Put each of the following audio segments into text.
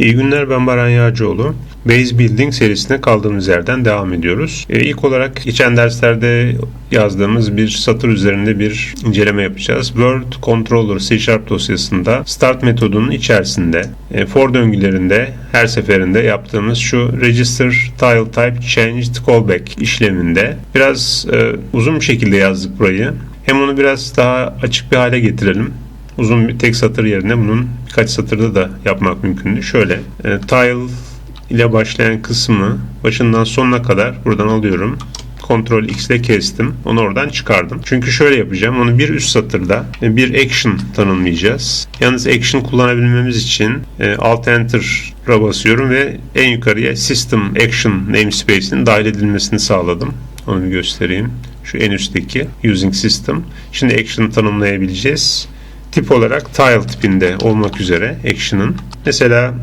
İyi günler ben Baran Yağcıoğlu. Base Building serisine kaldığımız yerden devam ediyoruz. Ee, ilk olarak geçen derslerde yazdığımız bir satır üzerinde bir inceleme yapacağız. Word Controller C Sharp dosyasında start metodunun içerisinde e, for döngülerinde her seferinde yaptığımız şu register tile type changed callback işleminde biraz e, uzun bir şekilde yazdık burayı. Hem onu biraz daha açık bir hale getirelim uzun bir tek satır yerine bunun birkaç satırda da yapmak mümkündü. Şöyle e, tile ile başlayan kısmı başından sonuna kadar buradan alıyorum. Ctrl X ile kestim. Onu oradan çıkardım. Çünkü şöyle yapacağım. Onu bir üst satırda e, bir action tanımlayacağız. Yalnız action kullanabilmemiz için e, Alt Enter'a basıyorum ve en yukarıya System Action namespace'inin dahil edilmesini sağladım. Onu bir göstereyim. Şu en üstteki Using System. Şimdi action tanımlayabileceğiz tip olarak tile tipinde olmak üzere action'ın. Mesela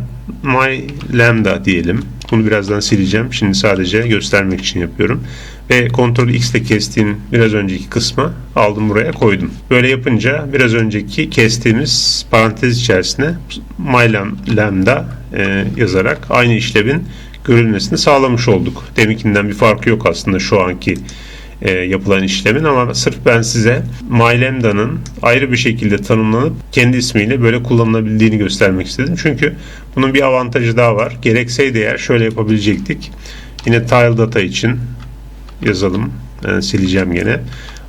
my lambda diyelim. Bunu birazdan sileceğim. Şimdi sadece göstermek için yapıyorum. Ve Ctrl X ile kestiğim biraz önceki kısmı aldım buraya koydum. Böyle yapınca biraz önceki kestiğimiz parantez içerisine my lambda e, yazarak aynı işlemin görülmesini sağlamış olduk. Deminkinden bir farkı yok aslında şu anki e, yapılan işlemin ama sırf ben size MyLambda'nın ayrı bir şekilde tanımlanıp kendi ismiyle böyle kullanılabildiğini göstermek istedim. Çünkü bunun bir avantajı daha var. Gerekseydi eğer şöyle yapabilecektik. Yine tile data için yazalım. Ben sileceğim gene.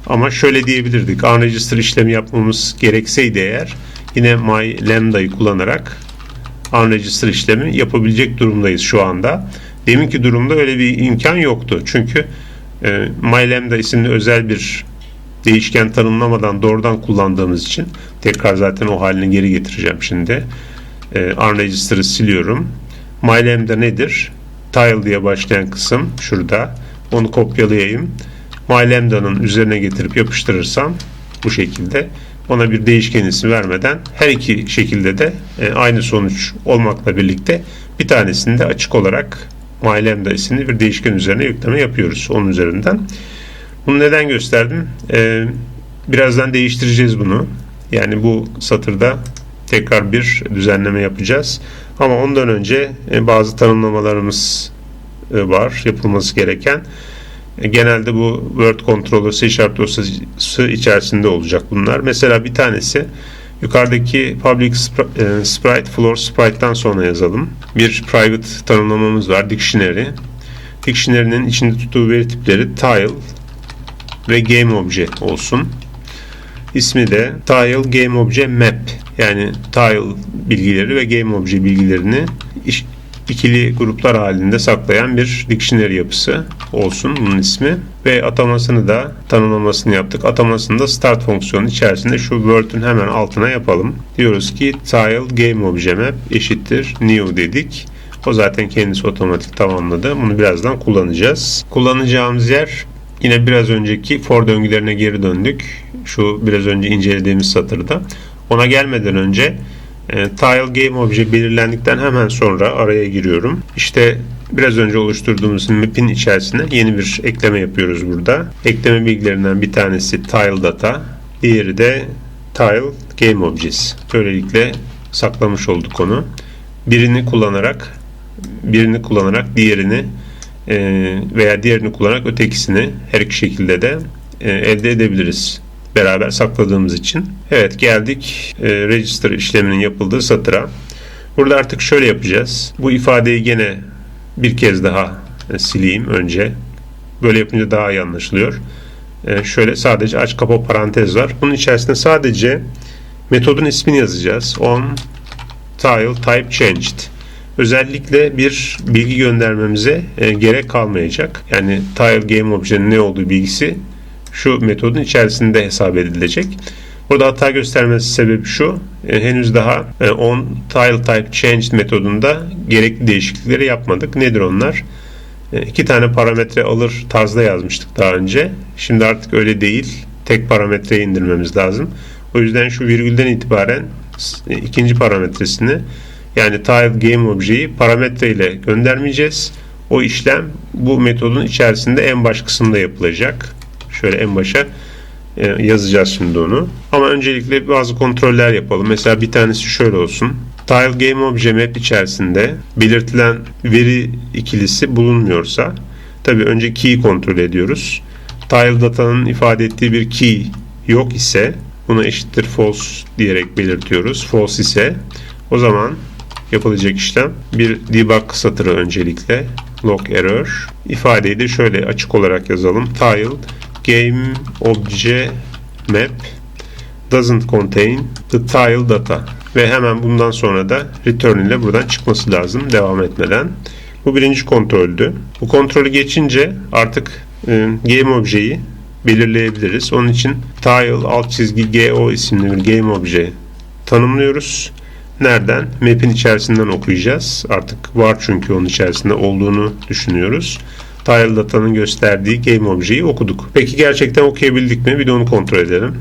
Ama şöyle diyebilirdik. Unregister işlemi yapmamız gerekseydi eğer yine MyLambda'yı kullanarak unregister işlemi yapabilecek durumdayız şu anda. Deminki durumda öyle bir imkan yoktu. Çünkü e, MyLambda isimli özel bir değişken tanımlamadan doğrudan kullandığımız için tekrar zaten o haline geri getireceğim şimdi. E, unregister'ı siliyorum. MyLambda nedir? Tile diye başlayan kısım şurada. Onu kopyalayayım. MyLambda'nın üzerine getirip yapıştırırsam bu şekilde ona bir değişken isim vermeden her iki şekilde de e, aynı sonuç olmakla birlikte bir tanesini de açık olarak MyLambda isimli bir değişken üzerine yükleme yapıyoruz onun üzerinden. Bunu neden gösterdim? Ee, birazdan değiştireceğiz bunu. Yani bu satırda tekrar bir düzenleme yapacağız. Ama ondan önce e, bazı tanımlamalarımız e, var yapılması gereken. E, genelde bu Word Controller C Sharp dosyası içerisinde olacak bunlar. Mesela bir tanesi Yukarıdaki public e, sprite floor sprite'tan sonra yazalım. Bir private tanımlamamız var. Dictionary. Dictionary'nin içinde tuttuğu veri tipleri tile ve game obje olsun. İsmi de tile game obje map. Yani tile bilgileri ve game obje bilgilerini ikili gruplar halinde saklayan bir dictionary yapısı olsun bunun ismi. Ve atamasını da tanımlamasını yaptık. Atamasını da start fonksiyonu içerisinde şu word'ün hemen altına yapalım. Diyoruz ki tile game obje eşittir new dedik. O zaten kendisi otomatik tamamladı. Bunu birazdan kullanacağız. Kullanacağımız yer yine biraz önceki for döngülerine geri döndük. Şu biraz önce incelediğimiz satırda. Ona gelmeden önce e, tile game obje belirlendikten hemen sonra araya giriyorum. İşte biraz önce oluşturduğumuz map'in içerisine yeni bir ekleme yapıyoruz burada. Ekleme bilgilerinden bir tanesi tile data, diğeri de tile game objects. Böylelikle saklamış olduk onu. Birini kullanarak birini kullanarak diğerini e, veya diğerini kullanarak ötekisini her iki şekilde de e, elde edebiliriz beraber sakladığımız için. Evet geldik e, register işleminin yapıldığı satıra. Burada artık şöyle yapacağız. Bu ifadeyi gene bir kez daha e, sileyim önce. Böyle yapınca daha iyi anlaşılıyor. E, şöyle sadece aç kapa parantez var. Bunun içerisinde sadece metodun ismini yazacağız. On tile type changed. Özellikle bir bilgi göndermemize e, gerek kalmayacak. Yani tile game objenin ne olduğu bilgisi şu metodun içerisinde hesap edilecek. Burada hata göstermesi sebebi şu. E, henüz daha e, on tile type changed metodunda gerekli değişiklikleri yapmadık. Nedir onlar? E, iki tane parametre alır tarzda yazmıştık daha önce. Şimdi artık öyle değil. Tek parametreyi indirmemiz lazım. O yüzden şu virgülden itibaren e, ikinci parametresini yani tile game objeyi parametre ile göndermeyeceğiz. O işlem bu metodun içerisinde en baş kısımda yapılacak. Şöyle en başa e, yazacağız şimdi onu. Ama öncelikle bazı kontroller yapalım. Mesela bir tanesi şöyle olsun. Tile Game Obje Map içerisinde belirtilen veri ikilisi bulunmuyorsa tabi önce key kontrol ediyoruz. Tile datanın ifade ettiği bir key yok ise buna eşittir false diyerek belirtiyoruz. False ise o zaman yapılacak işlem bir debug satırı öncelikle log error ifadeyi de şöyle açık olarak yazalım. Tile game obje map doesn't contain the tile data ve hemen bundan sonra da return ile buradan çıkması lazım devam etmeden. Bu birinci kontroldü. Bu kontrolü geçince artık e, game objeyi belirleyebiliriz. Onun için tile alt çizgi go isimli bir game obje tanımlıyoruz. Nereden? Map'in içerisinden okuyacağız. Artık var çünkü onun içerisinde olduğunu düşünüyoruz. Tile datanın gösterdiği game objeyi okuduk. Peki gerçekten okuyabildik mi? Bir de onu kontrol edelim.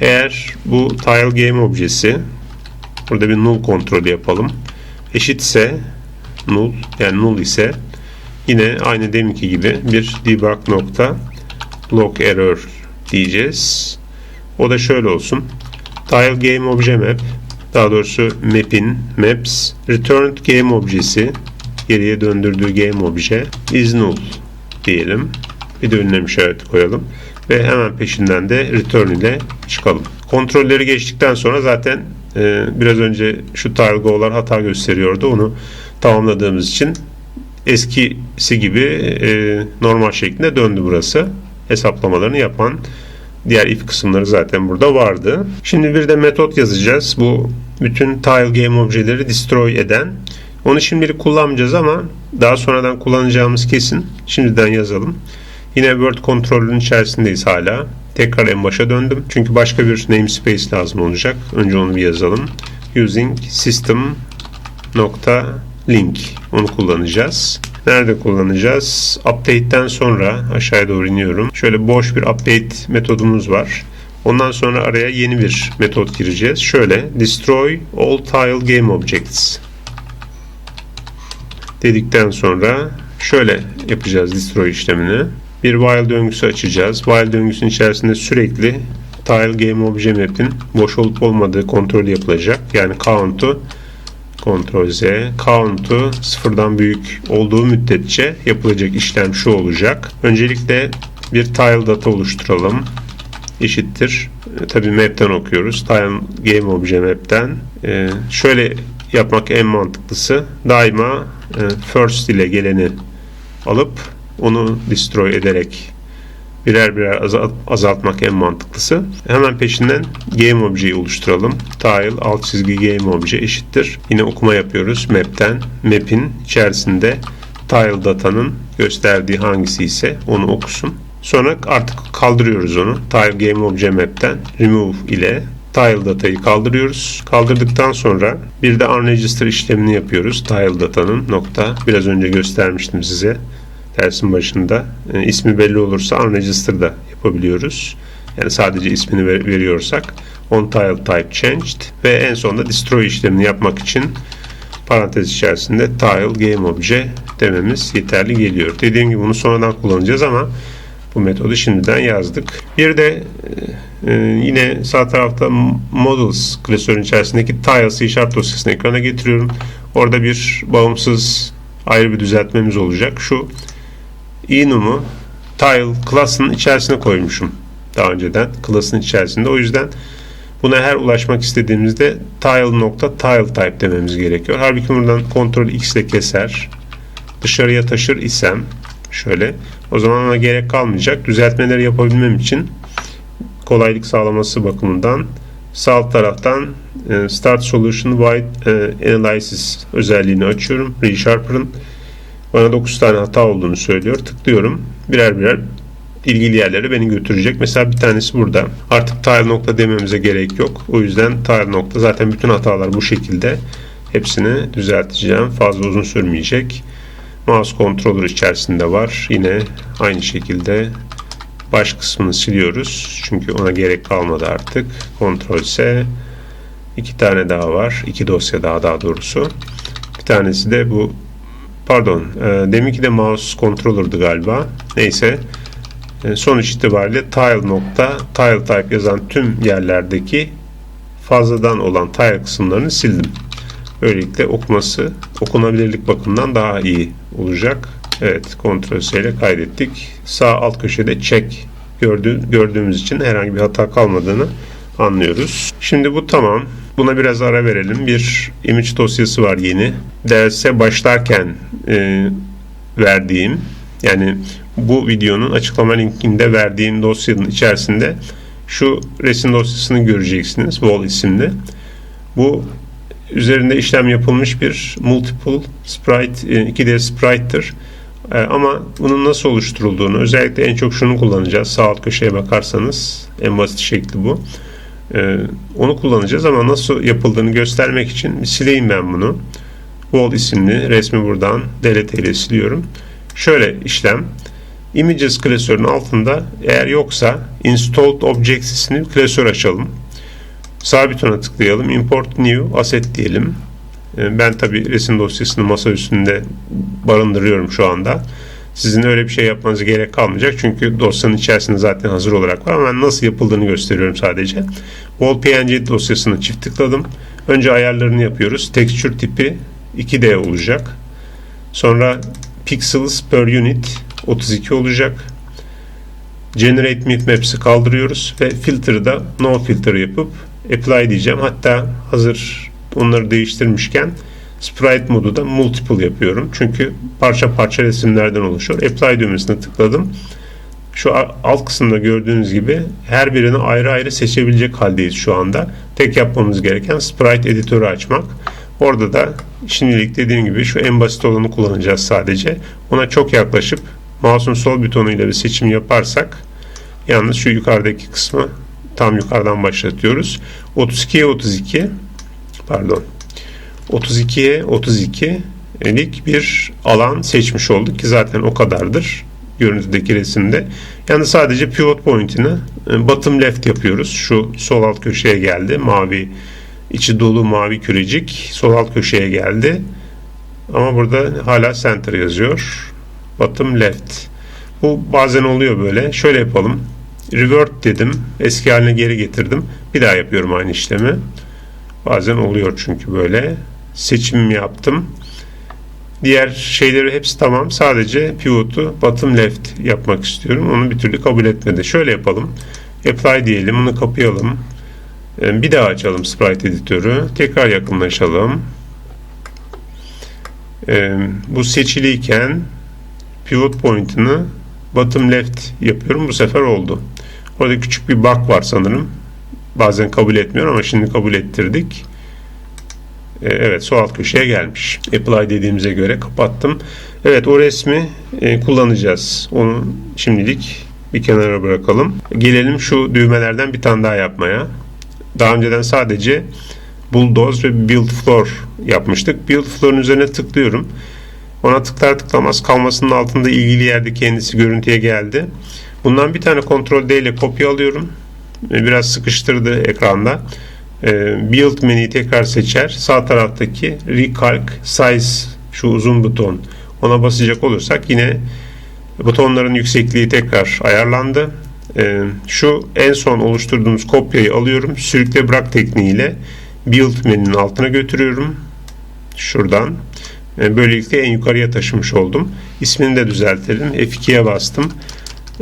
Eğer bu tile game burada bir null kontrolü yapalım. Eşitse null yani null ise yine aynı deminki gibi bir debug nokta log error diyeceğiz. O da şöyle olsun. Tile game obje map daha doğrusu map'in maps returned game objesi geriye döndürdüğü game obje is null diyelim. Bir de ünlem işareti koyalım ve hemen peşinden de return ile çıkalım. Kontrolleri geçtikten sonra zaten e, biraz önce şu tile go'lar hata gösteriyordu. Onu tamamladığımız için eskisi gibi e, normal şeklinde döndü burası. Hesaplamalarını yapan diğer if kısımları zaten burada vardı. Şimdi bir de metot yazacağız. Bu bütün tile game objeleri destroy eden. Onu şimdilik kullanmayacağız ama daha sonradan kullanacağımız kesin. Şimdiden yazalım. Yine Word kontrolünün içerisindeyiz hala. Tekrar en başa döndüm. Çünkü başka bir namespace lazım olacak. Önce onu bir yazalım. Using system nokta link. Onu kullanacağız. Nerede kullanacağız? Update'ten sonra aşağıya doğru iniyorum. Şöyle boş bir update metodumuz var. Ondan sonra araya yeni bir metot gireceğiz. Şöyle destroy all tile game objects dedikten sonra şöyle yapacağız destroy işlemini. Bir while döngüsü açacağız. While döngüsünün içerisinde sürekli tile game obje map'in boş olup olmadığı kontrol yapılacak. Yani count'u Ctrl Z count'u sıfırdan büyük olduğu müddetçe yapılacak işlem şu olacak. Öncelikle bir tile data oluşturalım. Eşittir. E, Tabi map'ten okuyoruz. Tile game obje map'ten. E, şöyle yapmak en mantıklısı. Daima first ile geleni alıp onu destroy ederek birer birer azaltmak en mantıklısı. Hemen peşinden game objeyi oluşturalım. Tile alt çizgi game obje eşittir. Yine okuma yapıyoruz map'ten. Map'in içerisinde tile datanın gösterdiği hangisi ise onu okusun. Sonra artık kaldırıyoruz onu. Tile game obje map'ten remove ile tile datayı kaldırıyoruz. Kaldırdıktan sonra bir de unregister işlemini yapıyoruz. Tile datanın nokta biraz önce göstermiştim size dersin başında. E, ismi belli olursa unregister da yapabiliyoruz. Yani sadece ismini ver, veriyorsak on tile type changed ve en sonunda destroy işlemini yapmak için parantez içerisinde tile game obje dememiz yeterli geliyor. Dediğim gibi bunu sonradan kullanacağız ama bu metodu şimdiden yazdık. Bir de e, yine sağ tarafta models klasörün içerisindeki tile C Sharp dosyasını ekrana getiriyorum. Orada bir bağımsız ayrı bir düzeltmemiz olacak. Şu enum'u tile class'ın içerisine koymuşum daha önceden class'ın içerisinde. O yüzden buna her ulaşmak istediğimizde tile nokta tile type dememiz gerekiyor. Halbuki buradan Ctrl X ile keser. Dışarıya taşır isem şöyle o zaman ona gerek kalmayacak. Düzeltmeleri yapabilmem için kolaylık sağlaması bakımından sağ taraftan e, Start Solution Wide e, Analysis özelliğini açıyorum. ReSharper'ın bana 9 tane hata olduğunu söylüyor. Tıklıyorum. Birer birer ilgili yerlere beni götürecek. Mesela bir tanesi burada. Artık tile nokta dememize gerek yok. O yüzden tile nokta zaten bütün hatalar bu şekilde. Hepsini düzelteceğim. Fazla uzun sürmeyecek. Mouse controller içerisinde var. Yine aynı şekilde baş kısmını siliyoruz. Çünkü ona gerek kalmadı artık. Ctrl S. iki tane daha var. İki dosya daha daha doğrusu. Bir tanesi de bu Pardon. E, deminki de mouse controller'dı galiba. Neyse. E, sonuç itibariyle tile nokta tile type yazan tüm yerlerdeki fazladan olan tile kısımlarını sildim. Böylelikle okuması okunabilirlik bakımından daha iyi olacak. Evet Ctrl S ile kaydettik. Sağ alt köşede check gördüğü, gördüğümüz için herhangi bir hata kalmadığını anlıyoruz. Şimdi bu tamam. Buna biraz ara verelim. Bir image dosyası var yeni. Derse başlarken e, verdiğim yani bu videonun açıklama linkinde verdiğim dosyanın içerisinde şu resim dosyasını göreceksiniz. Wall isimli. Bu üzerinde işlem yapılmış bir multiple sprite, 2D sprite'tır. E, ama bunun nasıl oluşturulduğunu özellikle en çok şunu kullanacağız. Sağ alt köşeye bakarsanız en basit şekli bu. E, onu kullanacağız ama nasıl yapıldığını göstermek için sileyim ben bunu. Wall isimli resmi buradan delete ile siliyorum. Şöyle işlem. Images klasörün altında eğer yoksa Installed Objects isimli klasör açalım. Sağ butona tıklayalım. Import New Asset diyelim. Ee, ben tabi resim dosyasını masa üstünde barındırıyorum şu anda. Sizin öyle bir şey yapmanız gerek kalmayacak. Çünkü dosyanın içerisinde zaten hazır olarak var. Ama ben nasıl yapıldığını gösteriyorum sadece. Wall PNG dosyasını çift tıkladım. Önce ayarlarını yapıyoruz. Texture tipi 2D olacak. Sonra pixels per unit 32 olacak. Generate Maps'i kaldırıyoruz ve filter'ı da no filter yapıp apply diyeceğim. Hatta hazır onları değiştirmişken sprite modu da multiple yapıyorum. Çünkü parça parça resimlerden oluşuyor. Apply düğmesine tıkladım. Şu alt kısımda gördüğünüz gibi her birini ayrı ayrı seçebilecek haldeyiz şu anda. Tek yapmamız gereken sprite editörü açmak. Orada da şimdilik dediğim gibi şu en basit olanı kullanacağız sadece. Ona çok yaklaşıp mouse'un sol butonuyla bir seçim yaparsak yalnız şu yukarıdaki kısmı tam yukarıdan başlatıyoruz. 32'ye 32 pardon 32'ye 32 lik bir alan seçmiş olduk ki zaten o kadardır görüntüdeki resimde. Yani sadece pivot point'ini e, bottom left yapıyoruz. Şu sol alt köşeye geldi. Mavi içi dolu mavi kürecik sol alt köşeye geldi. Ama burada hala center yazıyor. Bottom left. Bu bazen oluyor böyle. Şöyle yapalım. Revert dedim. Eski haline geri getirdim. Bir daha yapıyorum aynı işlemi. Bazen oluyor çünkü böyle. Seçim yaptım. Diğer şeyleri hepsi tamam. Sadece pivot'u bottom left yapmak istiyorum. Onu bir türlü kabul etmedi. Şöyle yapalım. Apply diyelim. Onu kapayalım. Ee, bir daha açalım sprite editörü. Tekrar yakınlaşalım. Ee, bu seçiliyken pivot point'ını bottom left yapıyorum. Bu sefer oldu. Orada küçük bir bug var sanırım. Bazen kabul etmiyor ama şimdi kabul ettirdik. Ee, evet sol alt köşeye gelmiş. Apply dediğimize göre kapattım. Evet o resmi e, kullanacağız. Onu şimdilik bir kenara bırakalım. Gelelim şu düğmelerden bir tane daha yapmaya. Daha önceden sadece Bulldoze ve Build Floor yapmıştık. Build Floor'un üzerine tıklıyorum. Ona tıklar tıklamaz kalmasının altında ilgili yerde kendisi görüntüye geldi. Bundan bir tane Ctrl D ile kopya alıyorum. Biraz sıkıştırdı ekranda. Build menüyü tekrar seçer. Sağ taraftaki Recalc Size şu uzun buton ona basacak olursak yine butonların yüksekliği tekrar ayarlandı. Şu en son oluşturduğumuz kopyayı alıyorum. Sürükle bırak tekniğiyle Build menünün altına götürüyorum. Şuradan. Böylelikle en yukarıya taşımış oldum. İsmini de düzeltelim. F2'ye bastım.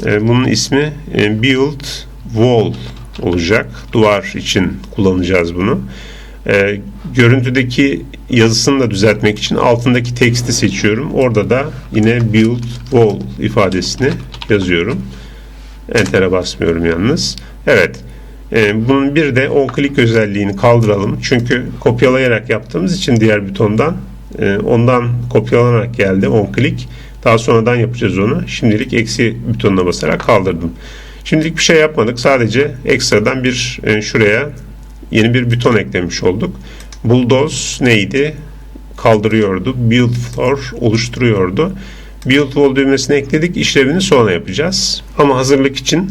Bunun ismi Build Wall olacak. Duvar için kullanacağız bunu. Görüntüdeki yazısını da düzeltmek için altındaki teksti seçiyorum. Orada da yine Build Wall ifadesini yazıyorum. Enter'e basmıyorum yalnız. Evet. E, bunun bir de on click özelliğini kaldıralım. Çünkü kopyalayarak yaptığımız için diğer butondan e, ondan kopyalanarak geldi on click. Daha sonradan yapacağız onu. Şimdilik eksi butonuna basarak kaldırdım. Şimdilik bir şey yapmadık. Sadece ekstradan bir e, şuraya yeni bir buton eklemiş olduk. Bulldoze neydi? Kaldırıyordu. Build floor oluşturuyordu. Build wall düğmesini ekledik. İşlevini sonra yapacağız. Ama hazırlık için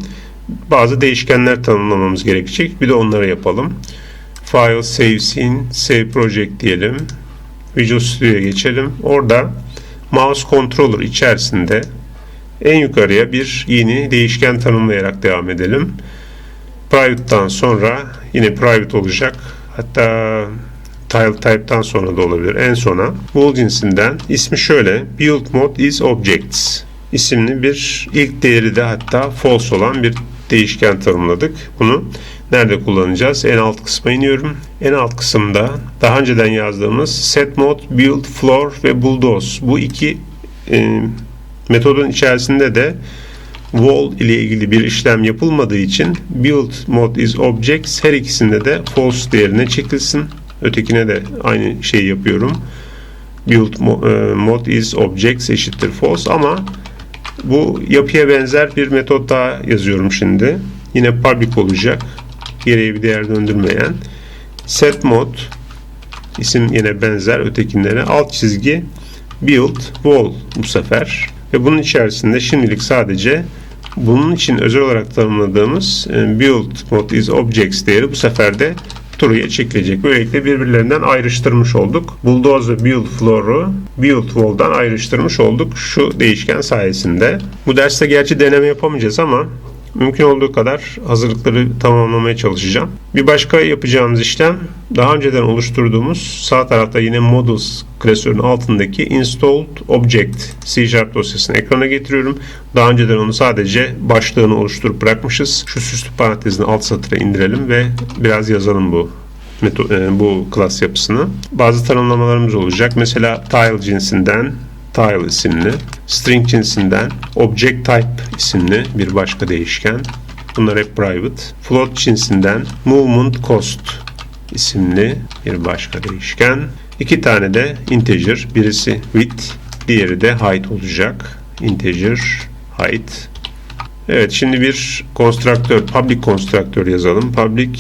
bazı değişkenler tanımlamamız gerekecek. Bir de onları yapalım. File, Save Scene, Save Project diyelim. Visual Studio'ya geçelim. Orada Mouse Controller içerisinde en yukarıya bir yeni değişken tanımlayarak devam edelim. Private'dan sonra yine private olacak. Hatta tile type'tan sonra da olabilir. En sona bool cinsinden ismi şöyle build mode is objects isimli bir ilk değeri de hatta false olan bir değişken tanımladık. Bunu nerede kullanacağız? En alt kısma iniyorum. En alt kısımda daha önceden yazdığımız set mode, build, floor ve bulldoze. Bu iki e, metodun içerisinde de wall ile ilgili bir işlem yapılmadığı için build mode is objects her ikisinde de false değerine çekilsin. Ötekine de aynı şeyi yapıyorum. Build e, mode is objects eşittir false ama bu yapıya benzer bir metot daha yazıyorum şimdi. Yine public olacak. Geriye bir değer döndürmeyen. Set mode isim yine benzer ötekilere. Alt çizgi build wall bu sefer. Ve bunun içerisinde şimdilik sadece bunun için özel olarak tanımladığımız e, build mode is objects değeri bu sefer de true'ya çekilecek. Böylelikle birbirlerinden ayrıştırmış olduk. Bulldoze ve build floor'u build wall'dan ayrıştırmış olduk şu değişken sayesinde. Bu derste gerçi deneme yapamayacağız ama mümkün olduğu kadar hazırlıkları tamamlamaya çalışacağım. Bir başka yapacağımız işlem daha önceden oluşturduğumuz sağ tarafta yine models klasörün altındaki installed object C Sharp dosyasını ekrana getiriyorum. Daha önceden onu sadece başlığını oluşturup bırakmışız. Şu süslü parantezini alt satıra indirelim ve biraz yazalım bu e, bu klas yapısını. Bazı tanımlamalarımız olacak. Mesela tile cinsinden tile isimli, string cinsinden object type isimli bir başka değişken. Bunlar hep private. Float cinsinden movement cost isimli bir başka değişken. İki tane de integer. Birisi width, diğeri de height olacak. Integer, height. Evet şimdi bir konstruktör, public konstruktör yazalım. Public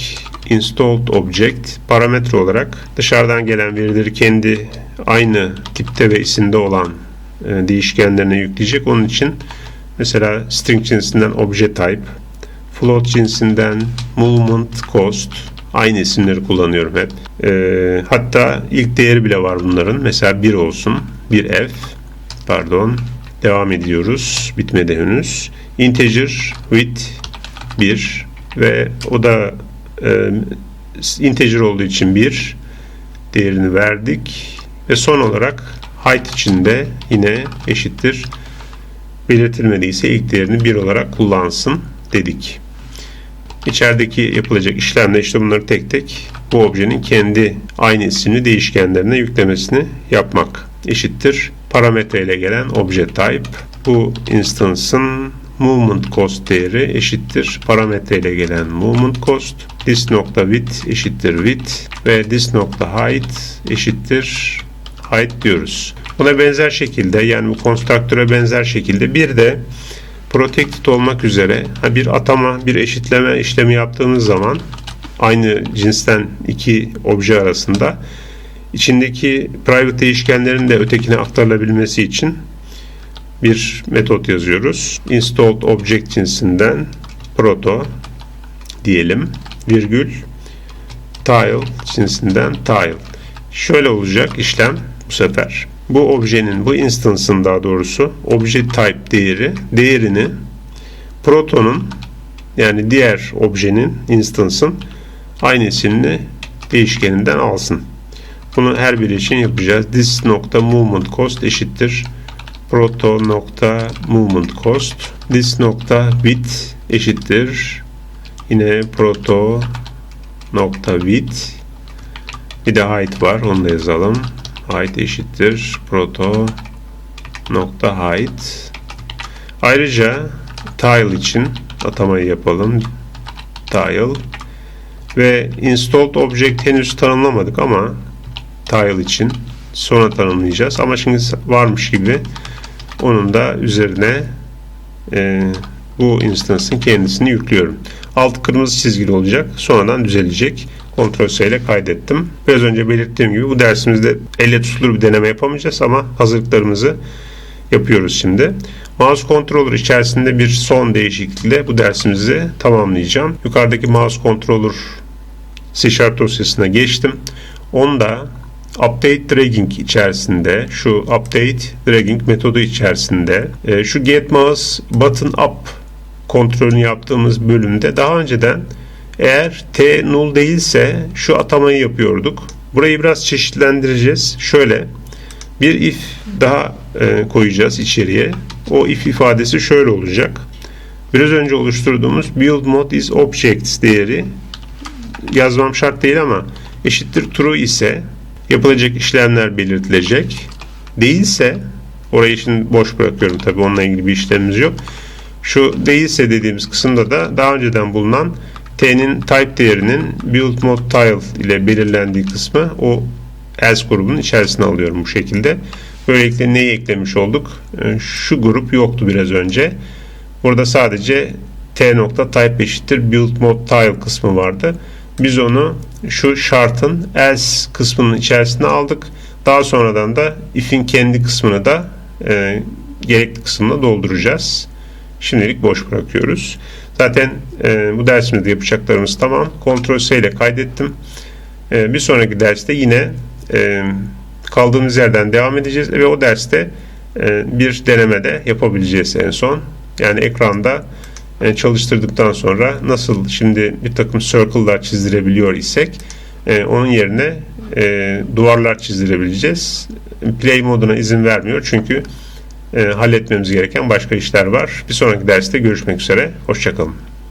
installed object parametre olarak dışarıdan gelen verileri kendi aynı tipte ve isimde olan e, değişkenlerine yükleyecek. Onun için mesela string cinsinden objet type, float cinsinden movement cost aynı isimleri kullanıyorum hep. E, hatta ilk değeri bile var bunların. Mesela 1 olsun. 1 f pardon devam ediyoruz. Bitmedi henüz. Integer with 1 ve o da e, integer olduğu için 1 değerini verdik ve son olarak height içinde yine eşittir belirtilmediyse ilk değerini 1 olarak kullansın dedik. İçerideki yapılacak işlemle işte bunları tek tek bu objenin kendi aynı isimli değişkenlerine yüklemesini yapmak eşittir. Parametre ile gelen obje type bu instance'ın movement cost değeri eşittir parametre ile gelen movement cost this nokta width eşittir width ve this nokta height eşittir height diyoruz. Buna benzer şekilde yani bu konstruktöre benzer şekilde bir de protected olmak üzere bir atama bir eşitleme işlemi yaptığımız zaman aynı cinsten iki obje arasında içindeki private değişkenlerin de ötekine aktarılabilmesi için bir metot yazıyoruz. Installed object cinsinden proto diyelim virgül tile cinsinden tile. Şöyle olacak işlem bu sefer. Bu objenin, bu instance'ın daha doğrusu obje type değeri, değerini protonun yani diğer objenin, instance'ın aynı isimli değişkeninden alsın. Bunu her biri için yapacağız. This nokta movement cost eşittir proto nokta movement cost this nokta width eşittir yine proto nokta width bir de height var onu da yazalım height eşittir. Proto nokta height ayrıca tile için atamayı yapalım. Tile. Ve installed object henüz tanımlamadık ama tile için sonra tanımlayacağız. Ama şimdi varmış gibi onun da üzerine e, bu instance'ın kendisini yüklüyorum. Alt kırmızı çizgili olacak. Sonradan düzelecek. Ctrl S ile kaydettim. Biraz önce belirttiğim gibi bu dersimizde elle tutulur bir deneme yapamayacağız ama hazırlıklarımızı yapıyoruz şimdi. Mouse controller içerisinde bir son değişiklikle bu dersimizi tamamlayacağım. Yukarıdaki mouse controller C Sharp dosyasına geçtim. Onda update dragging içerisinde şu update dragging metodu içerisinde e, şu get mouse button up kontrolünü yaptığımız bölümde daha önceden eğer t null değilse şu atamayı yapıyorduk. Burayı biraz çeşitlendireceğiz. Şöyle bir if daha e, koyacağız içeriye. O if ifadesi şöyle olacak. Biraz önce oluşturduğumuz build mode is objects değeri yazmam şart değil ama eşittir true ise yapılacak işlemler belirtilecek. Değilse orayı şimdi boş bırakıyorum tabi onunla ilgili bir işlemimiz yok. Şu değilse dediğimiz kısımda da daha önceden bulunan t'nin type değerinin build mode tile ile belirlendiği kısmı o else grubunun içerisine alıyorum bu şekilde. Böylelikle neyi eklemiş olduk? Ee, Şu grup yoktu biraz önce. Burada sadece t nokta type eşittir build mode tile kısmı vardı. Biz onu şu şartın else kısmının içerisine aldık. Daha sonradan da if'in kendi kısmını da e, gerekli kısmına dolduracağız. Şimdilik boş bırakıyoruz. Zaten e, bu dersimizde yapacaklarımız tamam. Ctrl S ile kaydettim. E, bir sonraki derste yine e, kaldığımız yerden devam edeceğiz ve o derste e, bir denemede yapabileceğiz en son. Yani ekranda e, çalıştırdıktan sonra nasıl şimdi bir takım circle'lar çizdirebiliyor isek e, onun yerine e, duvarlar çizdirebileceğiz. Play moduna izin vermiyor çünkü e, halletmemiz gereken başka işler var. Bir sonraki derste görüşmek üzere. Hoşçakalın.